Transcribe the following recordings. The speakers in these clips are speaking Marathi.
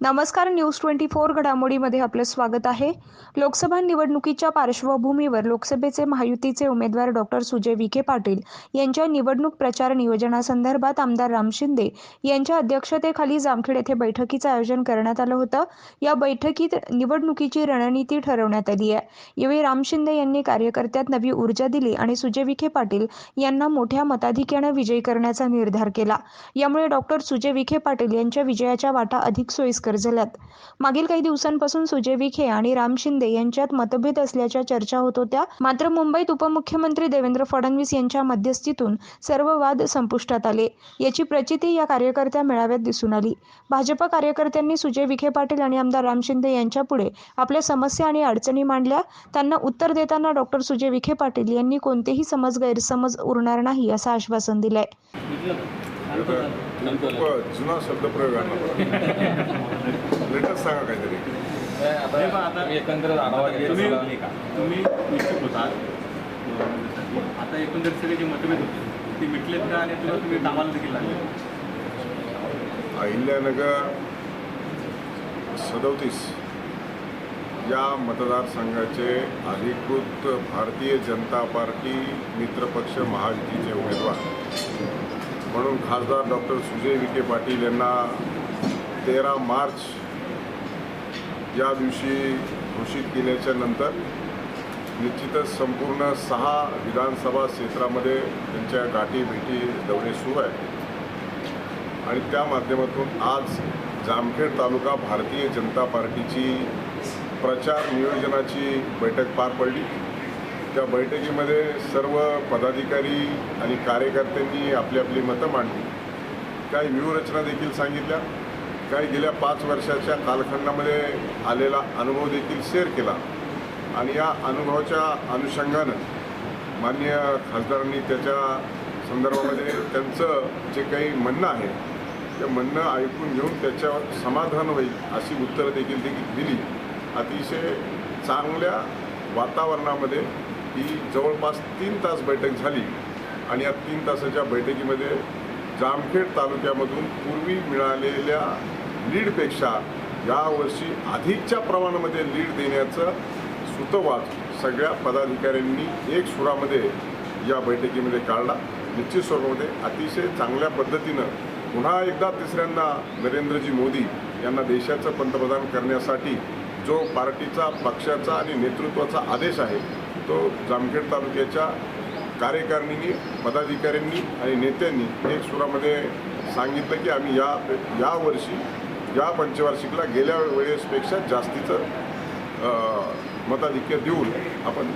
नमस्कार न्यूज ट्वेंटी फोर घडामोडीमध्ये आपलं स्वागत आहे. लोकसभा निवडणुकीच्या पार्श्वभूमीवर लोकसभेचे महायुतीचे उमेदवार डॉक्टर सुजय विखे पाटील यांच्या निवडणूक प्रचार नियोजनासंदर्भात आमदार राम शिंदे यांच्या अध्यक्षतेखाली जामखेड येथे बैठकीचं आयोजन करण्यात आलं होतं. या बैठकीत निवडणुकीची रणनीती ठरवण्यात आली आहे. यावेळी राम शिंदे यांनी कार्यकर्त्यात नवी ऊर्जा दिली आणि सुजय विखे पाटील यांना मोठ्या मताधिक्यानं विजयी करण्याचा निर्धार केला. यामुळे डॉक्टर सुजय विखे पाटील यांच्या विजयाच्या वाटा अधिक सोयीस्कर झाल्यात. मागील काही दिवसांपासून सुजय विखे आणि राम शिंदे यांच्यात मतभेद असल्याच्या चर्चा होत होत्या. मात्र मुंबईत उपमुख्यमंत्री देवेंद्र फडणवीस यांच्या मध्यस्थीतून सर्व वाद संपुष्टात आले. याची प्रचिती या कार्यकर्त्या मेळाव्यात दिसून आली. भाजप कार्यकर्त्यांनी सुजय विखे पाटील आणि आमदार राम शिंदे यांच्यापुढे आपल्या समस्या आणि अडचणी मांडल्या. त्यांना उत्तर देताना डॉक्टर सुजय विखे पाटील यांनी कोणतेही समज गैरसमज उरणार नाही असं आश्वासन दिलंय. खूप जुना शब्दप्रयोग आणला लेटेस्ट सांगा काहीतरी. हे आता तुम्ही निश्चित आता एकंदरीत सगळे जे मतभेद होते ते मिटलेत का आणि तुला तुम्ही कामाला देखील लागले? अहिल्यानगर सदोतीस या मतदारसंघाचे अधिकृत भारतीय जनता पार्टी मित्रपक्ष महायुतीचे उमेदवार. म्हणून खासदार डॉक्टर सुजय विखे पाटील यांना तेरा मार्च या दिवशी घोषित केल्याच्यानंतर निश्चितच संपूर्ण सहा विधानसभा क्षेत्रामध्ये त्यांच्या गाठी भेटी दौरे सुरू आहेत. आणि त्या माध्यमातून आज जामखेड तालुका भारतीय जनता पार्टीची प्रचार नियोजनाची बैठक पार पडली. त्या बैठकीमध्ये सर्व पदाधिकारी आणि कार्यकर्त्यांनी आपली आपली मतं मांडली. काही व्यूहरचना देखील सांगितल्या. काही गेल्या पाच वर्षाच्या कालखंडामध्ये आलेला अनुभव देखील शेअर केला. आणि या अनुभवाच्या अनुषंगानं माननीय खासदारांनी त्याच्या संदर्भामध्ये त्यांचं जे काही म्हणणं आहे ते म्हणणं ऐकून घेऊन त्याच्यावर समाधान होईल अशी उत्तरं देखील देखील दिली. अतिशय चांगल्या वातावरणामध्ये ही जवळपास तीन तास बैठक झाली आणि या तीन तासाच्या बैठकीमध्ये जामखेड तालुक्यामधून पूर्वी मिळालेल्या लीडपेक्षा यावर्षी अधिकच्या प्रमाणामध्ये लीड देण्याचं सुतवाद सगळ्या पदाधिकाऱ्यांनी एक सुरामध्ये या बैठकीमध्ये काढला. निश्चित स्वरूपामध्ये अतिशय चांगल्या पद्धतीनं पुन्हा एकदा तिसऱ्यांदा नरेंद्रजी मोदी यांना देशाचं पंतप्रधान करण्यासाठी जो पार्टीचा पक्षाचा आणि नेतृत्वाचा आदेश आहे तो जामखेड तालुक्याच्या कार्यकारिणींनी पदाधिकाऱ्यांनी आणि नेत्यांनी एक सुरामध्ये सांगितलं की आम्ही या यावर्षी या पंचवार्षिकला गेल्या वेळेसपेक्षा जास्तीचं मताधिक्य देऊन आपण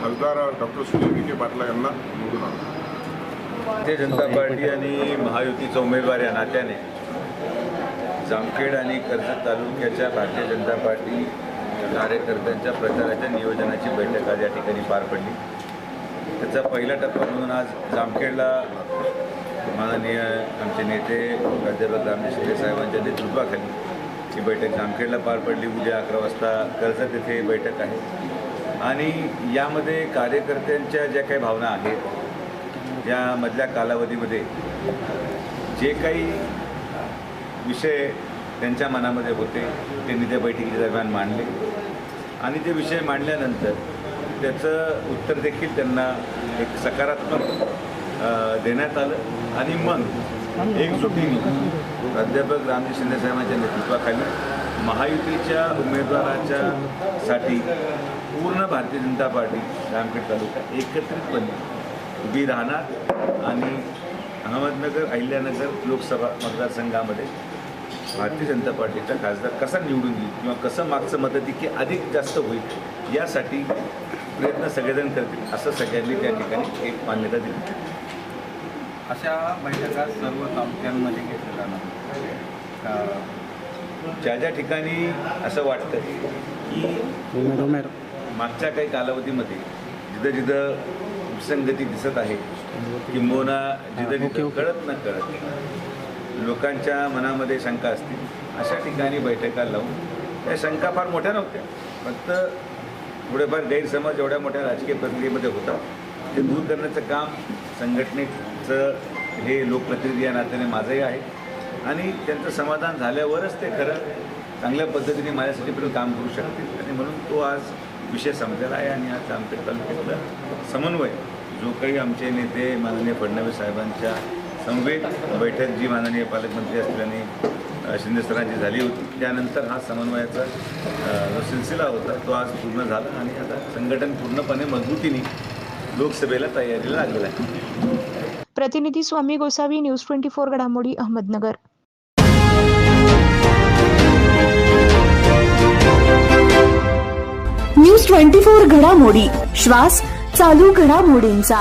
खासदार डॉक्टर सुनील विखे पाटला यांना निवडून आणू. भारतीय जनता पार्टी आणि महायुतीचा उमेदवार या नात्याने जामखेड आणि कर्जत तालुक्याच्या भारतीय जनता पार्टी कार्यकर्त्यांच्या प्रचाराच्या नियोजनाची बैठक आज या ठिकाणी पार पडली. त्याचा पहिला टप्पा म्हणून आज जामखेडला माननीय आमचे नेते प्राध्यापक रामजी शिंदे साहेबांच्या नेतृत्वाखाली ही बैठक जामखेडला पार पडली. उद्या अकरा वाजता कर्जत येथे बैठक आहे. आणि यामध्ये कार्यकर्त्यांच्या ज्या काही भावना आहेत या मधल्या कालावधीमध्ये जे काही विषय त्यांच्या मनामध्ये होते. त्यांनी त्या बैठकीच्या दरम्यान मांडले. आणि ते विषय मांडल्यानंतर त्याचं उत्तर देखील त्यांना एक सकारात्मक देण्यात आलं. आणि मग एकजुटीने प्राध्यापक रामजी शिंदे साहेबांच्या नेतृत्वाखाली महायुतीच्या उमेदवाराच्या साठी पूर्ण भारतीय जनता पार्टी रामखेड तालुका एकत्रितपणे उभी राहणार. आणि अहमदनगर अहिल्यानगर लोकसभा मतदारसंघामध्ये भारतीय जनता पार्टीचा खासदार कसा निवडून येईल किंवा कसं मागचं मतधिक्य अधिक जास्त होईल यासाठी प्रयत्न सगळेजण करतील असं सगळ्यांनी त्या ठिकाणी एक मान्यता दिली. अशा बैठका सर्व तालुक्यांमध्ये घेतल्या जाणार. ज्या ज्या ठिकाणी असं वाटतं की मागच्या काही कालावधीमध्ये जिथं जिथं विसंगती दिसत आहे किंबहुना जिथं जिथं कळत न कळत लोकांच्या मनामध्ये शंका असतील अशा ठिकाणी बैठका लावून त्या शंका फार मोठ्या नव्हत्या. फक्त थोडेफार गैरसमज एवढ्या मोठ्या राजकीय प्रक्रियेमध्ये होता. ते दूर करण्याचं काम संघटनेचं हे लोकप्रतिनिधी या नात्याने माझंही आहे. आणि त्यांचं समाधान झाल्यावरच ते खरं चांगल्या पद्धतीने माझ्यासाठी पण काम करू शकतील. आणि म्हणून तो आज विषय समजायला आहे आणि आज आमच्या तालुक्यातला समन्वय जो काही आमचे नेते माननीय फडणवीस साहेबांच्या समवेत बैठक जी माननीय पालकमंत्री असल्याने शिंदे सरांची झाली होती. त्यानंतर हा समन्वयाचा जो सिलसिला होता तो आज पूर्ण झाला आणि आता संघटन पूर्णपणे मजबूतीने लोकसभेला तयारीला लागलेलं आहे. प्रतिनिधी Swami Gosavi news twenty four घडामोडी अहमदनगर. न्यूज ट्वेंटी फोर घडामोडी श्वास चालू घडामोडींचा.